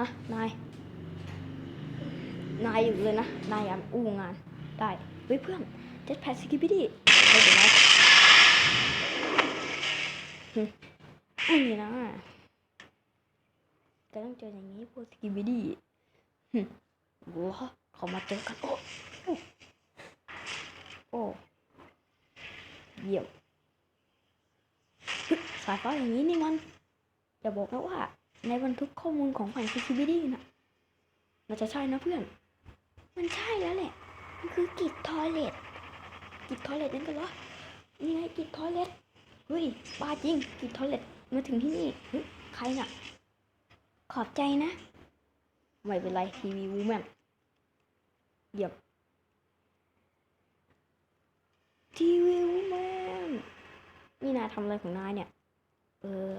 ฮะ นาย นายอยู่เลยนะ นายอยากอู้งาน ได้ เฮ้ยเพื่อนเจ็ดแพดสกิปปี้ดิไม่เป็นไรหึไม่มีนะก็ต้องเจออย่างนี้พวกสกิปปี้ดิหึว้าเขามาเจอกันโอ้โอ้โอ้เยี่ยมสายฟ้าอย่างนี้นี่มันอย่าบอกนะว่า ในบันทึกข้อมูลของฝั่ง CCBD น่ะมันจะใช่นะเพื่อน มันใช่แล้วแหละ มันคือกิจทอยเลตกิจทอยเลตนั่นกันเหรอนี่ไงกิจทอยเลตเฮ้ยบ้าจริงกิจทอยเลตมาถึงที่นี่เฮ้ยใครน่ะ ขอบใจนะ ไม่เป็นไรทีวีวูแมนเหยียบทีวีวูแมนนี่นายทำอะไรของนายเนี่ย เออ